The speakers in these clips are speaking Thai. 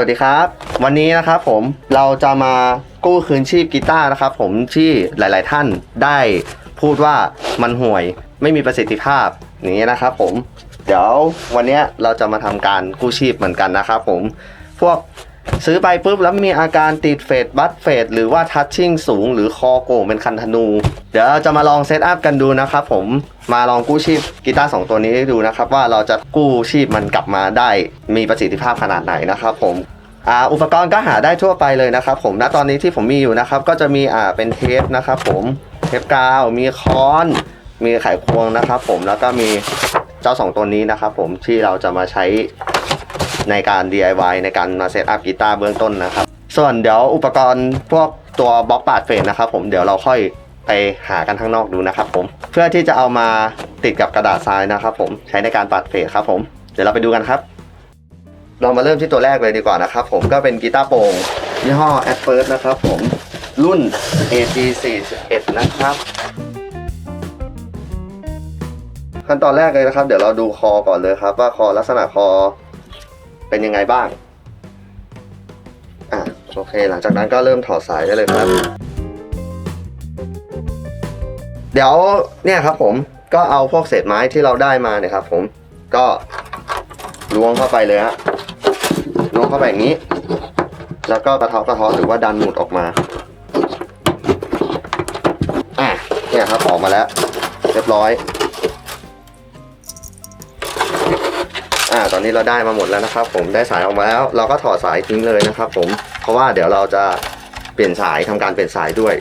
วัสดีครับ วันนี้นะครับผมเราจะมากู้คืนชีพกีตาร์นะครับผมที่หลาย ๆ ท่านได้พูดว่ามันห่วยไม่มีประสิทธิภาพอย่างนี้นะครับผม เดี๋ยววันนี้เราจะมาทำการกู้ชีพเหมือนกันนะครับผม พวก ซื้อไปปุ๊บแล้วมีอาการติดเฟดบัตเฟดหรือว่าทัชชิ่งสูงหรือคอโก่งเป็นคันธนู เดี๋ยวจะมาลองเซตอัพกันดูนะครับผมมาลองกู้ชีพกีตาร์สองตัวนี้ดูนะครับ ว่าเราจะกู้ชีพมันกลับมาได้มีประสิทธิภาพขนาดไหนนะครับผมอ,อุปกรณ์ก็หาได้ทั่วไปเลยนะครับผมณตอนนี้ที่ผมมีอยู่นะครับ ก็จะมีอ่าเป็นเทปนะครับผมเทปกาวมีค้อน มีไขควงนะครับผมแล้วก็มีเจ้าสองตัวนี้นะครับผมที่เราจะมาใช้ ในการ DIY ในการมาเซตอัพกีตาร์เบื้องต้นนะครับ ส่วนเดี๋ยวอุปกรณ์พวกตัวบล็อกปาดเฟสนะครับผมเดี๋ยวเราค่อยไปหากันข้างนอกดูนะครับผมเพื่อที่จะเอามาติดกับกระดาษทรายนะครับผมใช้ในการปาดเฟสครับผมเดี๋ยวเราไปดูกันครับเรามาเริ่มที่ตัวแรกเลยดีกว่านะครับผมก็เป็นกีตาร์โปร่งยี่ห้อ a d f i r s t นะครับผมรุ่น AG 41นะครับ ขั้นตอนแรกเลยนะครับ เดี๋ยวเราดูคอก่อนเลยครับ ว่าคอลักษณะคอ เป็นยังไงบ้าง อะโอเค หลังจากนั้นก็เริ่มถอดสายได้เลยครับ เดี๋ยวเนี่ยครับผมก็เอาพวกเศษไม้ที่เราได้มาเนี่ยครับผมก็ล้วงเข้าไปเลยฮะล้วงเข้าไปอย่างนี้ แล้วก็กระเทาะกระเทาะหรือว่าดันหมุดออกมาอะเนี่ยครับออกมาแล้ว เรียบร้อย อ่าตอนนี้เราได้มาหมดแล้วนะครับ ผมได้สายออกมาแล้ว เราก็ถอดสายทิ้งเลยนะครับ ผมเพราะว่าเดี๋ยวเราจะเปลี่ยนสายทำการเปลี่ยนสายด้วย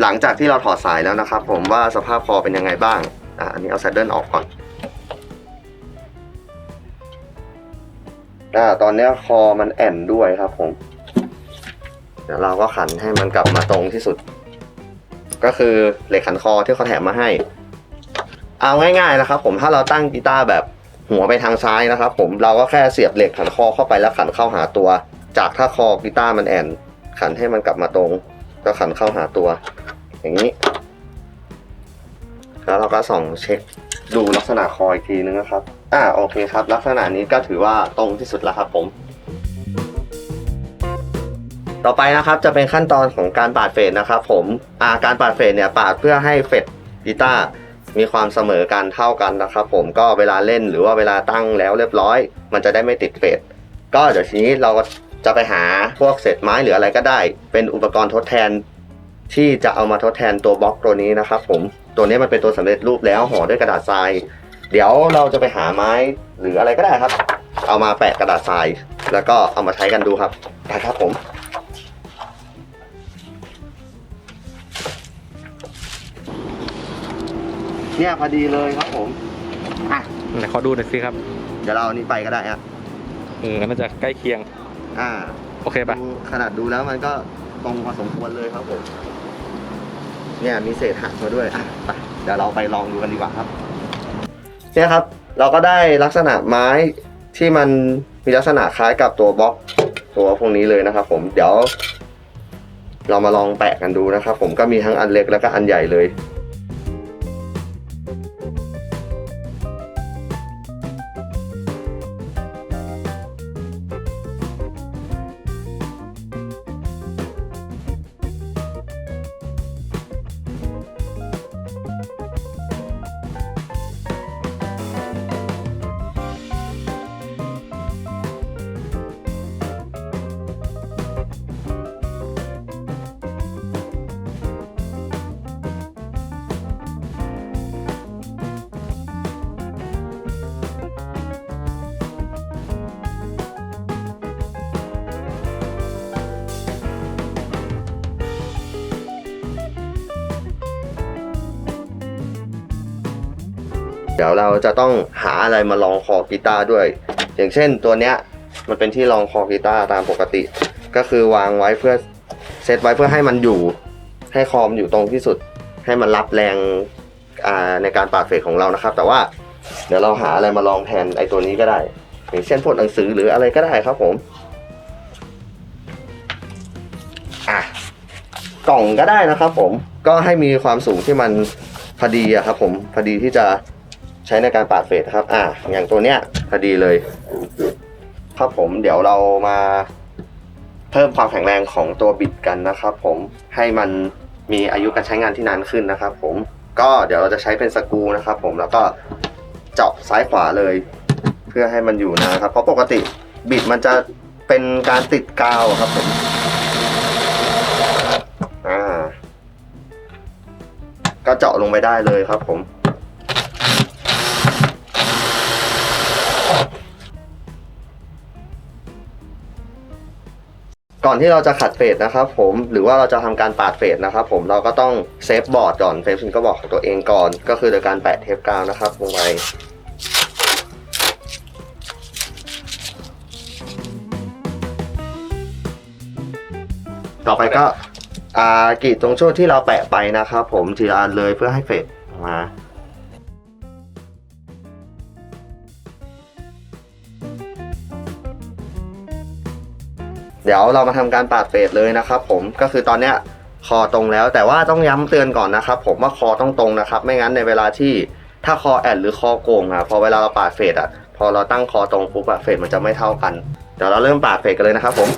หลังจากที่เราถอดสายแล้วนะครับ ผมว่าสภาพคอเป็นยังไงบ้างอ่าอันนี้เอาแซดเดิลออกก่อนอ่าตอนนี้คอมันแอนด้วยครับผม เดี๋ยวเราก็ขันให้มันกลับมาตรงที่สุด ก็คือเหล็กขันคอที่เขาแถมมาให้ เอาง่ายๆนะครับผมถ้าเราตั้งกีตาร์แบบหัวไปทางซ้ายนะครับ ผมเราก็แค่เสียบเหล็กขันคอเข้าไปแล้วขันเข้าหาตัว จากถ้าคอกีตาร์มันแอนขันให้มันกลับมาตรง ก็ขันเข้าหาตัว อย่างนี้ แล้วเราก็ส่องเช็คดูลักษณะคออีกทีนึงนะครับ อ่าโอเคครับ ลักษณะนี้ก็ถือว่าตรงที่สุดแล้วครับผม ต่อไปนะครับจะเป็นขั้นตอนของการปาดเฟดนะครับ ผมอ่าการปาดเฟดเนี่ยปาดเพื่อให้เฟดกีตาร์ มีความเสมอกันเท่ากันนะครับ ผมก็เวลาเล่นหรือว่าเวลาตั้งแล้วเรียบร้อย มันจะได้ไม่ติดเฟดก็เดี๋ยวทีนี้เราก็จะไปหาพวกเศษไม้หรืออะไรก็ได้ เป็นอุปกรณ์ทดแทน ที่จะเอามาทดแทนตัวบล็อกตัวนี้นะครับผมตัวนี้มันเป็นตัวสำเร็จรูปแล้วห่อด้วยกระดาษทราย เดี๋ยวเราจะไปหาไม้หรืออะไรก็ได้ครับ เอามาแปะกระดาษทราย แล้วก็เอามาใช้กันดูครับได้ครับผม เนี่ยพอดีเลยครับผมอะไหนขอดูหน่อยสิครับ เดี๋ยวเราเอานี้ไปก็ได้ฮะเออน่าจะใกล้เคียง อ่าโอเคปะดูขนาดดูแล้วมันก็ตรงพอสมควรเลยครับผม เนี่ยมีเศษหักมาด้วยอะไปเดี๋ยวเราไปลองดูกันดีกว่าครับ เนี่ยครับ เราก็ได้ลักษณะไม้ที่มันมีลักษณะคล้ายกับตัวบล็อกตัวพวกนี้เลยนะครับ ผมเดี๋ยว เรามาลองแปะกันดูนะครับ ผมก็มีทั้งอันเล็กแล้วก็อันใหญ่เลย ดี๋ยวเราจะต้องหาอะไรมาลองคอกีตาร์ด้วย อย่างเช่นตัวเนี้ยมันเป็นที่รองคอกีตาร์ตามปกติ ก็คือวางไว้เพื่อเซตไว้เพื่อให้มันอยู่ ให้คอมอยู่ตรงที่สุด ให้มันรับแรงในการปาดเฟดของเรานะครับ แต่ว่าเดี๋ยวเราหาอะไรมาลองแทนไอ้ตัวนี้ก็ได้ อย่างเช่นพวกหนังสือหรืออะไรก็ได้ครับผมอะกล่องก็ได้นะครับผมก็ให้มีความสูงที่มันพอดีอะครับผมพอดีที่จะ ใช้ในการปาดเฟสครับ อ่า อย่างตัวเนี้ยพอดีเลย ครับผมเดี๋ยวเรามาเพิ่มความแข็งแรงของตัวบิดกันนะครับ ผมให้มันมีอายุการใช้งานที่นานขึ้นนะครับ ผมก็เดี๋ยวเราจะใช้เป็นสกูนะครับ ผมแล้วก็เจาะซ้ายขวาเลย เพื่อให้มันอยู่นานครับ เพราะปกติบิดมันจะเป็นการติดกาวครับผมอ่าก็เจาะลงไปได้เลยครับผม ก่อนที่เราจะขัดเฟสนะครับผมหรือว่าเราจะทำการปาดเฟสนะครับผมเราก็ต้องเซฟบอร์ดก่อนเซฟซิงก็บอกของตัวเองก่อน ก็คือโดยการแปะเทปกาวนะครับลงไปต่อไปก็อ่ากรีดตรงช่วงที่เราแปะไปนะครับผมทีละอันเลยเพื่อให้เฟสออกมา เดี๋ยวเรามาทำการปาดเฟสเลยนะครับผมก็คือตอนเนี้ยคอตรงแล้ว แต่ว่าต้องย้ำเตือนก่อนนะครับ ผมว่าคอต้องตรงนะครับ ไม่งั้นในเวลาที่ถ้าคอแอนหรือคอโกงอะพอเวลาเราปาดเฟสอะพอเราตั้งคอตรงปุ๊บอะเฟสมันจะไม่เท่ากันเดี๋ยวเราเริ่มปาดเฟสกันเลยนะครับผม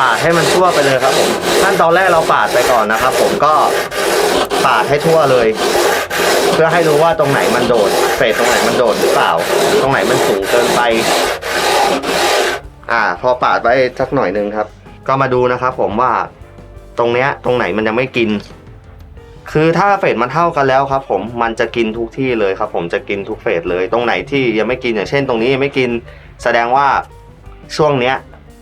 ปาดให้มันทั่วไปเลยครับผมขั้นตอนแรกเราปาดไปก่อนนะครับ ผมก็ปาดให้ทั่วเลย เพื่อให้รู้ว่าตรงไหนมันโดดเฟสตรงไหนมันโดดหรือเปล่า ตรงไหนมันสูงเกินไป อ่า พอปาดไปสักหน่อยหนึ่งครับ ก็มาดูนะครับ ผมว่าตรงเนี้ย ตรงไหนมันยังไม่กิน คือถ้าเฟสมันเท่ากันแล้วครับ ผมมันจะกินทุกที่เลยครับ ผมจะกินทุกเฟสเลย ตรงไหนที่ยังไม่กินอย่างเช่น ตรงนี้ยังไม่กิน แสดงว่าช่วงเนี้ย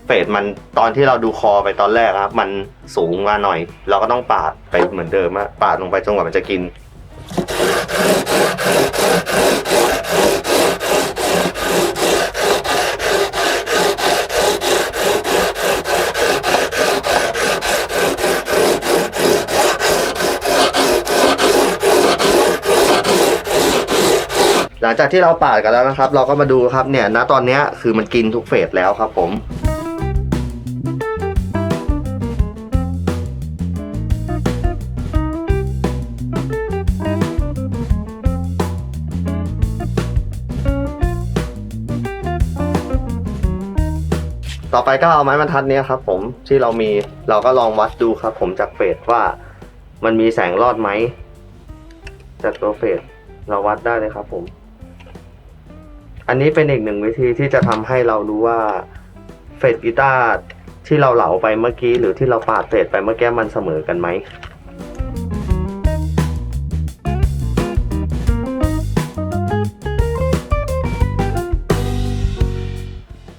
เฟสมันตอนที่เราดูคอไปตอนแรกครับ มันสูงมาหน่อย เราก็ต้องปาดไปเหมือนเดิมอะปาดลงไปจนกว่ามันจะกิน หลังจากที่เราปาดกันแล้วนะครับ เราก็มาดูครับเนี่ยณตอนเนี้ยคือมันกินทุกเฟสแล้วครับผม ต่อไปก็เอาไม้บรรทัดเนี้ยครับ ผมที่เรามีเราก็ลองวัดดูครับ ผมจากเฟสว่ามันมีแสงรอดไหมจากตัวเฟสเราวัดได้เลยครับผม อันนี้เป็นอีกหนึ่งวิธีที่จะทำให้เรารู้ว่าเฟสกีตาร์ที่เราเหลาไปเมื่อกี้ หรือที่เราปาดเฟสไปเมื่อกี้มันเสมอกันไหม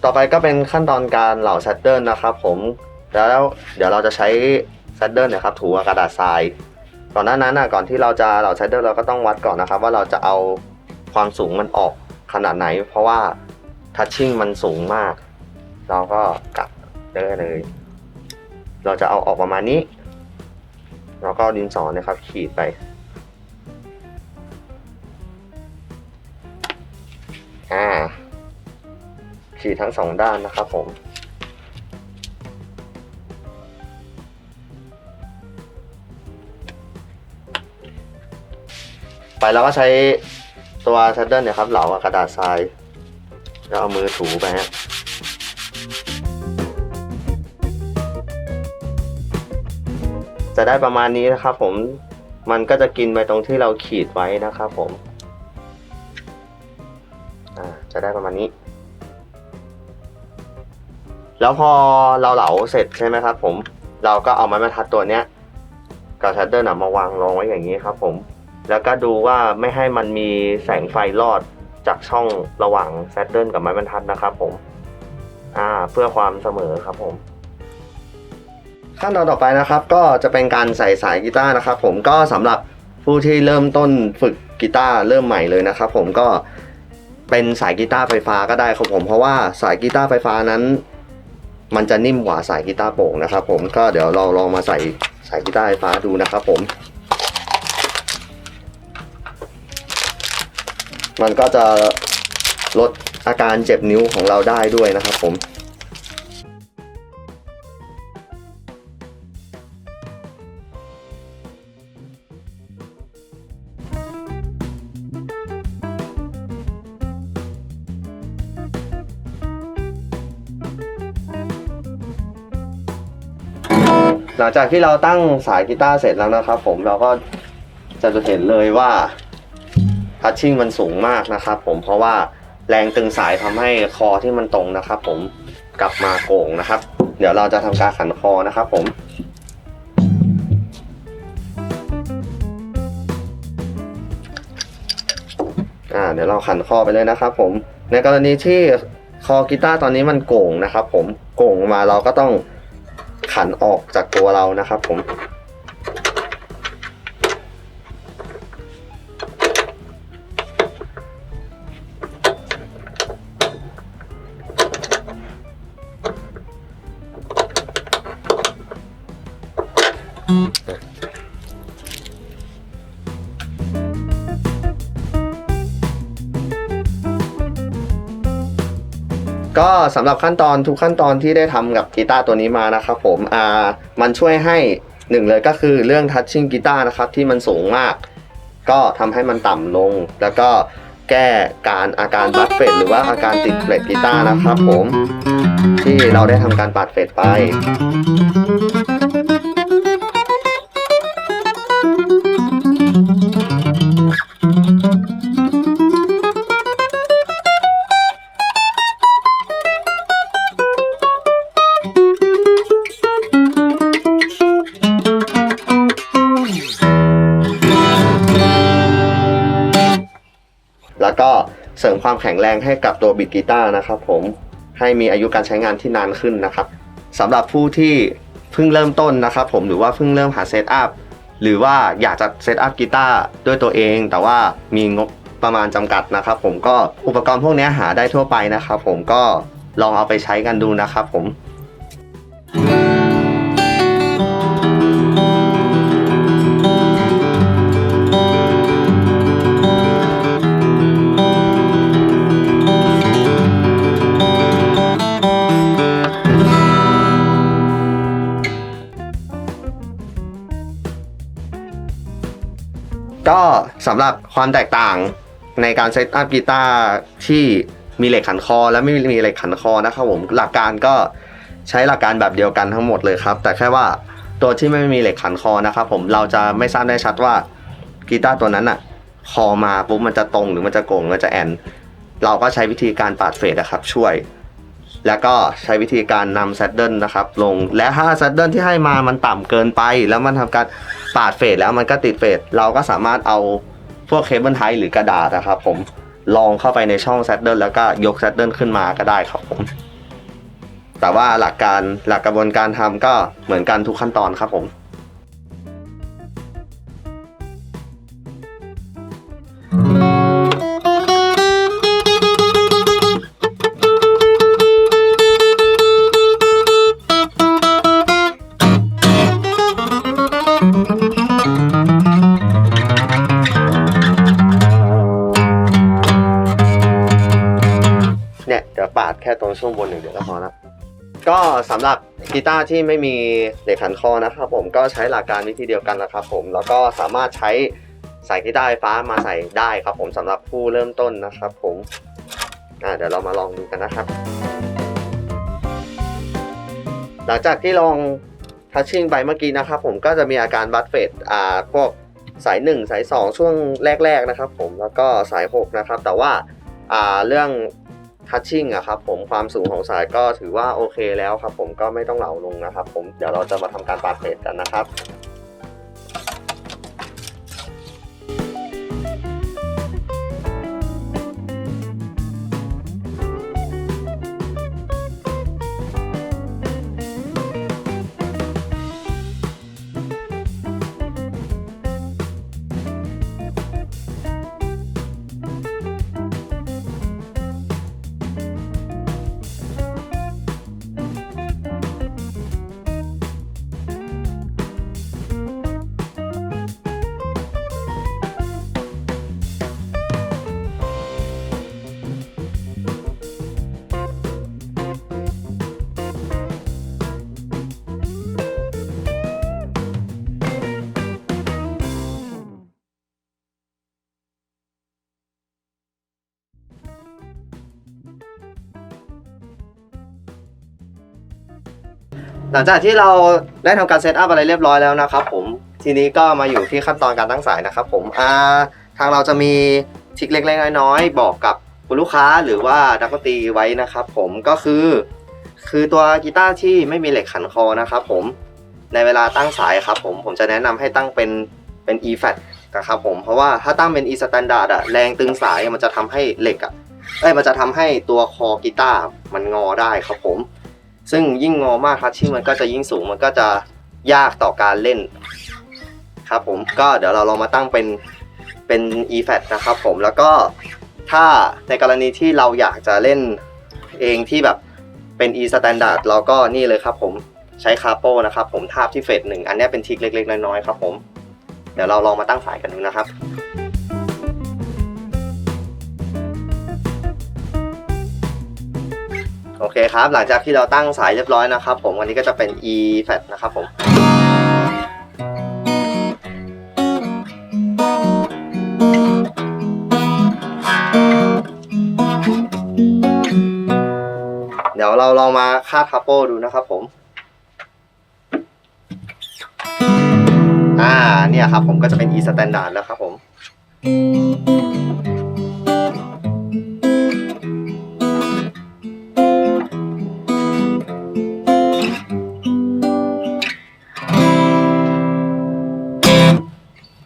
ต่อไปก็เป็นขั้นตอนการเหล่าแซดเดิลนะครับผมแล้วเดี๋ยวเราจะใช้แซดเดิลเนี่ยครับถูกระดาษทรายก่อนหน้านั้นนะก่อนที่เราจะเหล่าแซดเดิลเราก็ต้องวัดก่อนนะครับ ว่าเราจะเอาความสูงมันออกขนาดไหน เพราะว่าทัชชิ่งมันสูงมาก เราก็กลับได้เลย เราจะเอาออกประมาณนี้ แล้วก็ดินสอเนะครับขีดไป ขีดทั้งสองด้านนะครับผมไปเราก็ใช้ตัวชัดเดิลเนี่ยครับเหลากับกระดาษทรายแล้วเอามือถูไปฮะจะได้ประมาณนี้นะครับผมมันก็จะกินไปตรงที่เราขีดไว้นะครับผมจะได้ประมาณนี้ แล้วพอเราเหลาเสร็จใช่ไหมครับผมเราก็เอาไม้บรรทัดตัวเนี้ยกับชัดเดิลมาวางรองไว้อย่างนี้ครับผมแล้วก็ดูว่าไม่ให้มันมีแสงไฟลอดจากช่องระหว่างแซดเดิลกับไม้บรรทัดนะครับผมอ่าเพื่อความเสมอครับผม ขั้นตอนต่อไปนะครับ ก็จะเป็นการใส่สายกีตาร์นะครับผมก็สำหรับผู้ที่เริ่มต้นฝึกกีตาร์เริ่มใหม่เลยนะครับผมก็เป็นสายกีตาร์ไฟฟ้าก็ได้ครับผมเพราะว่าสายกีตาร์ไฟฟ้านั้น มันจะนิ่มกว่าสายกีตาร์โป่งนะครับ ผมก็เดี๋ยวเราลองมาใส่สายกีตาร์ไฟฟ้าดูนะครับ ผม มันก็จะลดอาการเจ็บนิ้วของเราได้ด้วยนะครับ ผม หลังจากที่เราตั้งสายกีตาร์เสร็จแล้วนะครับ ผมเราก็จะเห็นเลยว่าทัชชิ่งมันสูงมากนะครับผมเพราะว่าแรงตึงสายทำให้คอที่มันตรงนะครับ ผมกลับมาโก่งนะครับ เดี๋ยวเราจะทำการขันคอนะครับผมอ่าเดี๋ยวเราขันคอไปเลยนะครับ ผมในกรณีที่คอกีตาร์ตอนนี้มันโก่งนะครับ ผมโก่งมาเราก็ต้อง ขันออกจากตัวเรานะครับผม ก็สำหรับขั้นตอนทุกขั้นตอนที่ได้ทำกับกีตาร์ตัวนี้มานะครับผมอ่ามันช่วยให้หนึ่งเลยก็คือเรื่องทัชชิ่งกีตาร์นะครับที่มันสูงมาก ก็ทำให้มันต่ำลง แล้วก็แก้การอาการบัดเฟดหรือว่าอาการติดเฟดกีตาร์นะครับผมที่เราได้ทำการปาดเฟดไป แข็งแรงให้กับตัวบิดกีตาร์นะครับผมให้มีอายุการใช้งานที่นานขึ้นนะครับสำหรับผู้ที่เพิ่งเริ่มต้นนะครับผมหรือว่าเพิ่งเริ่มหาเซตอัพหรือว่าอยากจะเซตอัพกีตาร์ด้วยตัวเอง แต่ว่ามีงบประมาณจำกัดนะครับผมก็อุปกรณ์พวกนี้หาได้ทั่วไปนะครับผมก็ลองเอาไปใช้กันดูนะครับผม ก็สำหรับความแตกต่างในการเซตอัพกีตาร์ที่มีเหล็กขันคอ และไม่มีเหล็กขันคอนะครับผมหลักการก็ใช้หลักการแบบเดียวกันทั้งหมดเลยครับ แต่แค่ว่าตัวที่ไม่มีเหล็กขันคอนะครับผมเราจะไม่ทราบได้ชัดว่ากีตาร์ตัวนั้นอะคอมาปุ๊บมันจะตรงหรือมันจะโก่งหรือมันจะแอน เราก็ใช้วิธีการปาดเฟดนะครับช่วย แล้วก็ใช้วิธีการนำแซดเดิลนะครับลงและถ้าแซดเดิลที่ให้มามันต่ำเกินไป แล้วมันทำการปาดเฟดแล้วมันก็ติดเฟดเราก็สามารถเอาพวกเคเบิลไทหรือกระดาษนะครับผมลองเข้าไปในช่องแซดเดิลแล้วก็ยกแซดเดิลขึ้นมาก็ได้ครับผมแต่ว่าหลักการหลักกระบวนการทำก็เหมือนกันทุกขั้นตอนครับผม เนี่ยเดี๋ยวปาดแค่ตรงช่วงบนหนึ่างเดียวก็พอละก็สำหรับกีตาร์ที่ไม่มีเหล็กขันคอนะครับผมก็ใช้หลักการวิธีเดียวกันนะครับผมแล้วก็สามารถใช้สายกีตาร์ไฟฟ้ามาใส่ได้ครับผมสำหรับผู้เริ่มต้นนะครับผมเดี๋ยวเรามาลองดูกันนะครับ หลังจากที่ลองทัชชิ่งไปเมื่อกี้นะครับผมก็จะมีอาการบัตเฟดอ่าพวกสาย 1 สาย 2 ช่วงแรก ๆ นะครับผมแล้วก็สาย 6 นะครับ แต่ว่าอ่าเรื่อง ทัชชิ่งอะครับผมความสูงของสายก็ถือว่าโอเคแล้วครับผมก็ไม่ต้องเหลาลงนะครับผมเดี๋ยวเราจะมาทำการปาดเฟดกันนะครับ หลังจากที่เราได้ทำการเซตอัพอะไรเรียบร้อยแล้วนะครับผมทีนี้ก็มาอยู่ที่ขั้นตอนการตั้งสายนะครับผมอ่าทางเราจะมีทิกเล็กๆน้อยๆบอกกับคุณลูกค้าหรือว่านักดนตรีไว้นะครับผมก็คือ คือตัวกีตาร์ที่ไม่มีเหล็กขันคอนะครับผมในเวลาตั้งสายครับผมผมจะแนะนำให้ตั้งเป็นเป็น e flat นะครับผมเพราะว่าถ้าตั้งเป็น e standard อะแรงตึงสายมันจะทำให้เหล็กอะเอ้ยมันจะทำให้ตัวคอกีตาร์มันงอได้ครับผม ซึ่งยิ่งงอมากทัชชิ่มันก็จะยิ่งสูงมันก็จะยากต่อการเล่นครับผมก็เดี๋ยวเราลองมาตั้งเป็นเป็น e flat นะครับผมแล้วก็ถ้าในกรณีที่เราอยากจะเล่นเองที่แบบเป็น e standard เราก็นี่เลยครับผมใช้คาโปนะครับผมทาบที่เฟสหนึ่งอันนี้เป็นทิกเล็กๆน้อยๆครับผมเดี๋ยวเราลองมาตั้งสายกันดูนะครับ โอเคครับ หลังจากที่เราตั้งสายเรียบร้อยนะครับผมวันนี้ก็จะเป็น e flat นะครับผมเดี๋ยวเราลองมาคาดคาโป้ดูนะครับผม อ่า เนี่ยครับผมก็จะเป็น e standard แล้วครับผม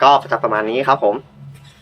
ก็จะประมาณนี้ครับผม